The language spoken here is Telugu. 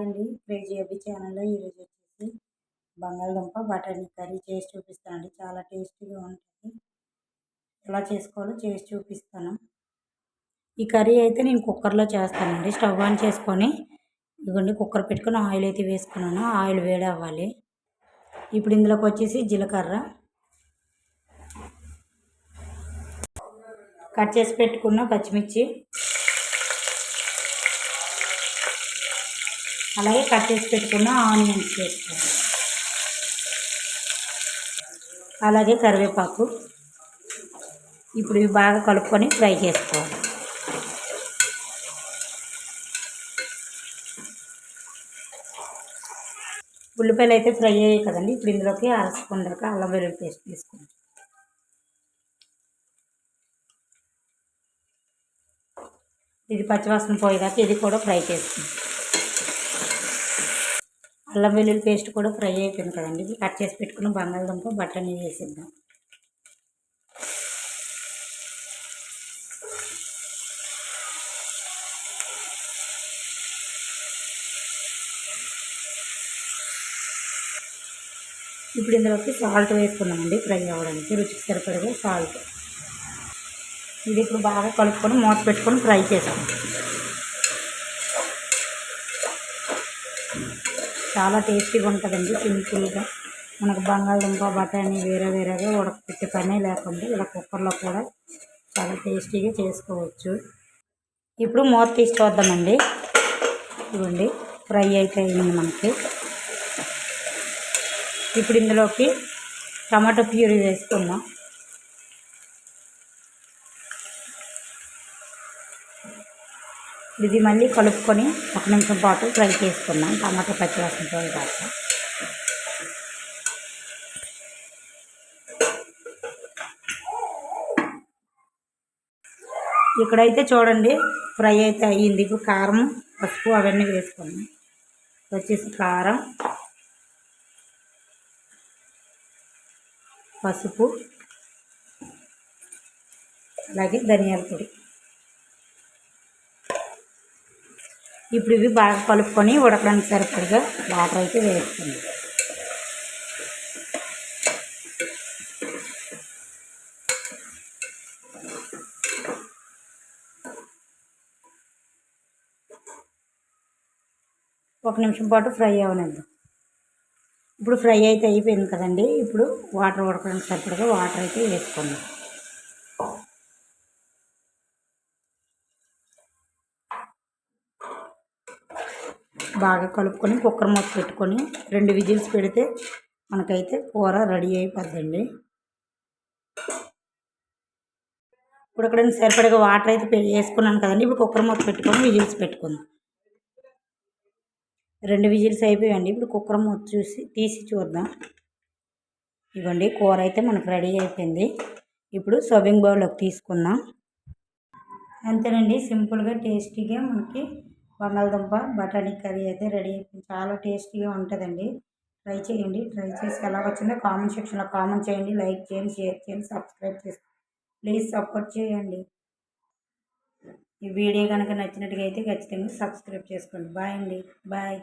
అండి. క్రేజీ అబ్బి ఛానల్లో ఈరోజు వచ్చేసి బంగాళదుంప బటర్ని కర్రీ చేసి చూపిస్తానండి చాలా టేస్టీగా ఉంటుంది. ఎలా చేసుకోవాలో చేసి చూపిస్తాను. ఈ కర్రీ అయితే నేను కుక్కర్లో చేస్తానండి స్టవ్ ఆన్ చేసుకొని ఇదిగోండి కుక్కర్ పెట్టుకొని ఆయిల్ అయితే వేసుకున్నాను. ఆయిల్ వేడి అవ్వాలి. ఇప్పుడు ఇందులోకి వచ్చేసి జీలకర్ర. కట్ చేసి పెట్టుకున్న పచ్చిమిర్చి. అలాగే కట్ చేసి పెట్టుకున్న ఆనియన్స్ వేసుకోవాలి అలాగే కరివేపాకు. ఇప్పుడు ఇవి బాగా కలుపుకొని ఫ్రై చేసుకోవాలి. ఉల్లిపాయలు అయితే ఫ్రై అయ్యాయి కదండి ఇప్పుడు ఇందులోకి అరసుకుందాక అల్లం వెల్లుల్లి పేస్ట్ తీసుకోండి ఇది పచ్చివాసన పోయేదాకా ఇది కూడా ఫ్రై చేసుకుంటాం అల్లం వెల్లుల్లి పేస్ట్ కూడా ఫ్రై అయిపోయింది కదండి. ఇది కట్ చేసి పెట్టుకున్న బంగాళదుంప బట్టని వేసిద్దాం. ఇప్పుడు ఇందులోకి సాల్ట్ వేసుకున్నామండి ఫ్రై అవ్వడానికి రుచికి సరిపడగా సాల్ట్. ఇది ఇప్పుడు బాగా కలుపుకొని మూత పెట్టుకొని ఫ్రై చేసాం చాలా టేస్టీగా ఉంటుందండి సింపుల్గా మనకు బంగాళదుంప బఠానీ వేరే వేరేగా ఉడకపెట్టే పనే లేకుండా ఇలా కుక్కర్లో కూడా చాలా టేస్టీగా చేసుకోవచ్చు. ఇప్పుడు మూత తీసి చూద్దామండి ఇవ్వండి ఫ్రై అయితే అయింది మనకి. ఇప్పుడు ఇందులోకి టమాటో ప్యూరీ వేసుకుందాం. ఇది మళ్ళీ కలుపుకొని ఒక నిమిషం పాటు ఫ్రై చేసుకున్నాం టమాటా పచ్చివాసన కాస్త. ఇక్కడైతే చూడండి ఫ్రై అయితే అయ్యింది. ఇప్పుడు కారం పసుపు అవన్నీ వేసుకున్నాం వచ్చేసి కారం పసుపు అలాగే ధనియాల పొడి. ఇప్పుడు ఇవి బాగా కలుపుకొని ఉడకడానికి సరిపడిగా వాటర్ అయితే వేస్తుంది ఒక నిమిషం పాటు ఫ్రై అవనిద్దాం. ఇప్పుడు ఫ్రై అయితే అయిపోయింది కదండి. ఇప్పుడు వాటర్ ఉడకడానికి సరిపడగా వాటర్ అయితే వేసుకుందాం. బాగా కలుపుకొని కుక్కర్ మూత పెట్టుకొని రెండు విజిల్స్ పెడితే మనకైతే కూర రెడీ అయిపోద్దండి. ఇప్పుడు అక్కడ సరిపడగా వాటర్ అయితే వేసుకున్నాను కదండి. ఇప్పుడు కుక్కర్ మూత పెట్టుకొని విజిల్స్ పెట్టుకుందాం. రెండు విజిల్స్ అయిపోయాయండి. ఇప్పుడు కుక్కర్ మూత చూసి తీసి చూద్దాం. ఇవ్వండి కూర అయితే మనకు రెడీ అయిపోయింది. ఇప్పుడు సర్వింగ్ బౌల్లోకి తీసుకుందాం. అంతేనండి. సింపుల్గా టేస్టీగా మనకి బంగాళదుంప బఠానీ కర్రీ అయితే రెడీ అయిపోయింది. చాలా టేస్టీగా ఉంటుందండి. ట్రై చేయండి. ట్రై చేసి ఎలా వచ్చిందో కామెంట్ సెక్షన్లో కామెంట్ చేయండి. లైక్ చేయండి షేర్ చేయండి సబ్స్క్రైబ్ చేసుకోండి ప్లీజ్ సపోర్ట్ చేయండి. ఈ వీడియో కనుక నచ్చినట్టుగా అయితే ఖచ్చితంగా సబ్స్క్రైబ్ చేసుకోండి. బాయ్ అండి. బాయ్.